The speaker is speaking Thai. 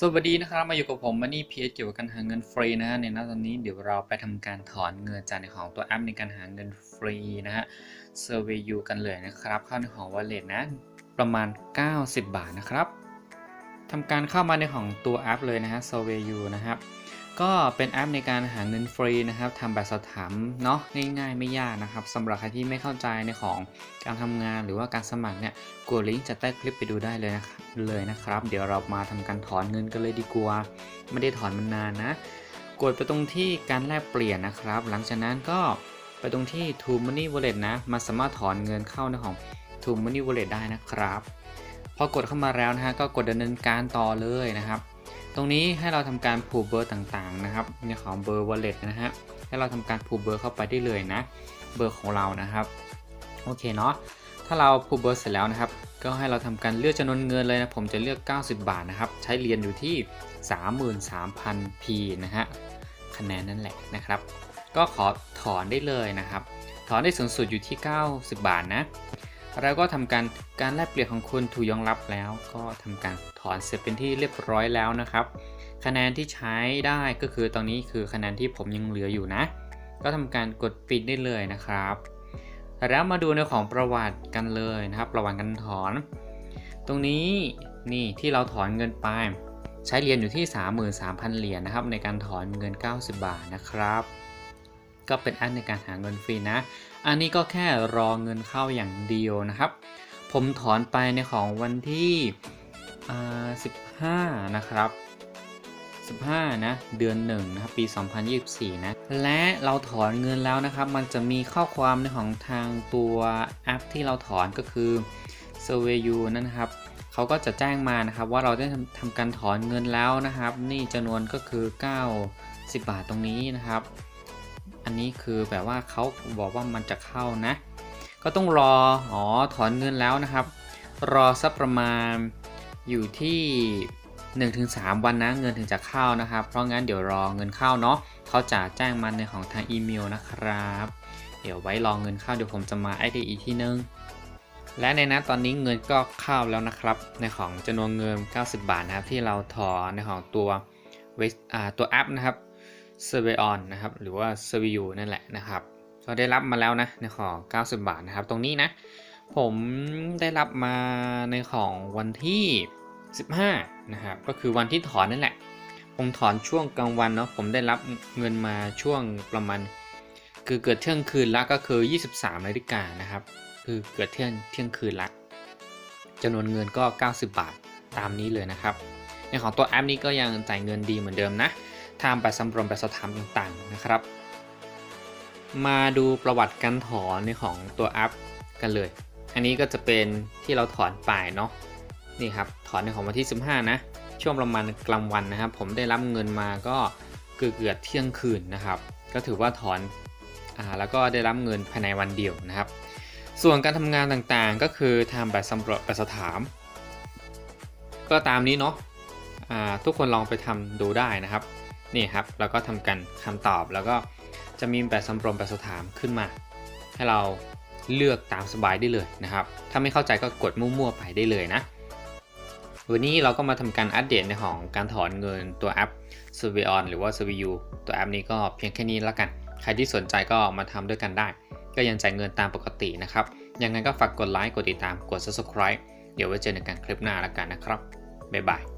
สวัสดีนะครับมาอยู่กับผมมันนี่เพียเกี่ยวกับการหาเงินฟรีนะฮะในหน้าตอนนี้เดี๋ยวเราไปทำการถอนเงินจากในของตัวแอปในการหาเงินฟรีนะฮะ Survey U กันเลยนะครับ เข้าในของ Wallet นะประมาณ 90 บาทนะครับทำการเข้ามาในของตัวแอปเลยนะฮะ Survey U นะครับ ก็เป็นแอปในการหาเงินฟรีนะครับทำแบบสอบถามเนาะง่ายๆ ไม่ยากนะครับสำหรับใครที่ไม่เข้าใจในของการทำงานหรือว่าการสมัครเนี่ยกดลิงก์จากใต้คลิปไปดูได้เลยนะครับเลยนะครับ เดี๋ยวเรามาทำการถอนเงินกันเลยดีกว่าไม่ได้ถอนมานานนะ กดไปตรงที่การแลกเปลี่ยนนะครับ หลังจากนั้นก็ไปตรงที่ t o Money Wallet นะมาสามารถถอนเงินเข้าในของ t o Money Wallet ได้นะครับ พอกดเข้ามาแล้วนะฮะก็กดดำเนินการต่อเลยนะครับ ตรงนี้ให้เราทำการผูกเบอร์ต่างๆนะครับในของเบอร์ wallet นะฮะให้เราทำการผูกเบอร์เข้าไปได้เลยนะ เบอร์ของเรานะครับโอเคเนาะถ้าเราผูกเบอร์เสร็จแล้วนะครับ ก็ให้เราทำการเลือกจำนวนเงินเลยนะผมจะเลือก 90 บาทนะครับ ใช้เรียญอยู่ที่ 33,000 p นะฮะคะแนนนั่นแหละนะครับ ก็ขอถอนได้เลยนะครับ ถอนได้สูงสุดอยู่ที่ 90 บาทนะ แล้วก็ทำการการแลกเปลี่ยนของคุณถูกยอมรับแล้ว ก็ทำการถอนเสร็จเป็นที่เรียบร้อยแล้วนะครับ คะแนนที่ใช้ได้ก็คือตอนนี้คือคะแนนที่ผมยังเหลืออยู่นะ ก็ทำการกดปิดได้เลยนะครับ แล้วมาดูในของประวัติกันเลยนะครับ ประวัติการถอน ตรงนี้นี่ที่เราถอนเงินไปใช้เหรียญอยู่ที่ 33,000 เหรียญนะครับในการถอนเงิน 90 บาทนะครับ ก็เป็นแอันในการหาเงินฟรีนะ อันนี้ก็แค่รอเงินเข้าอย่างเดียวนะครับ ผมถอนไปในของวันที่15 นะครับ 15 นะ เดือน1นะครับ ปี 2024 นะ และเราถอนเงินแล้วนะครับ มันจะมีข้อความในของทางตัวแอปที่เราถอนก็คือ Survey U นั่นนะครับเขาก็จะแจ้งมานะครับว่าเราได้ทำการถอนเงินแล้วนะครับ นี่จำนวนก็คือ 90 บาทตรงนี้นะครับ อันนี้คือแบบว่าเขาบอกว่ามันจะเข้านะ ก็ต้องรอ อ๋อ ถอนเงินแล้วนะครับ รอสักประมาณอยู่ที่ 1-3 วันนะ เงินถึงจะเข้านะครับ เพราะงั้นเดี๋ยวรอเงินเข้าเนาะเขาจะแจ้งมาในของทางอีเมลนะครับ เดี๋ยวไว้รอเงินเข้าเดี๋ยวผมจะมาไอเดียอีกที่นึง และในนั้นตอนนี้เงินก็เข้าแล้วนะครับ ในของจำนวนเงิน 90 บาทนะครับที่เราถอนในของตัวเวอ่าตัวแอปนะครับ s u r v e y on นะครับหรือว่า s u r v e y u นั่นแหละนะครับก็ได้รับมาแล้วนะในของ 90 บาทนะครับ ตรงนี้นะ ผมได้รับมาในของวันที่ 15 นะครับ ก็คือวันที่ถอนนั่นแหละ ผมถอนช่วงกลางวันเนาะผมได้รับเงินมาช่วงประมาณ คือเกิดเที่ยงคืนละก็คือ 23นาฬิกานะครับ คือเกิดเที่ยงเที่ยงคืนละจำนวนเงินก็ 90 บาทตามนี้เลยนะครับ ในของตัวแอปนี้ก็ยังจ่ายเงินดีเหมือนเดิมนะ ทำแบบสำรวมแบบสอบถามต่างๆนะครับ มาดูประวัติการถอนในของตัวแอปกันเลย อันนี้ก็จะเป็นที่เราถอนไปเนาะนี่ครับถอนในของวันที่ 15 นะ ช่วงประมาณกลางวันนะครับ ผมได้รับเงินมาก็เกือบเกือบเที่ยงคืนนะครับ ก็ถือว่าถอนอ่าแล้วก็ได้รับเงินภายในวันเดียวนะครับ ส่วนการทำงานต่างๆก็คือทำแบบสำรวจแบบสอบถาม ก็ตามนี้เนาะทุกคนลองไปทำดูได้นะครับ นี่ครับแล้วก็ทำกันคำตอบแล้วก็จะมีแบบสำรวมแบบสอบถามขึ้นมา ให้เราเลือกตามสบายได้เลยนะครับ ถ้าไม่เข้าใจก็กดมั่วๆไปได้เลยนะ วันนี้เราก็มาทำการอัปเดตในของการถอนเงินตัวแอป s u r v e y on หรือว่า s u r v e y u ตัวแอปนี้ก็เพียงแค่นี้แล้วกัน ใครที่สนใจก็มาทำด้วยกันได้ ก็ยังจ่ายเงินตามปกตินะครับ ยังไงก็ฝากกดไลค์ กดติดตาม กด subscribe เดี๋ยวไว้เจอในการคลิปหน้าแล้วกันนะครับ บ๊ายบาย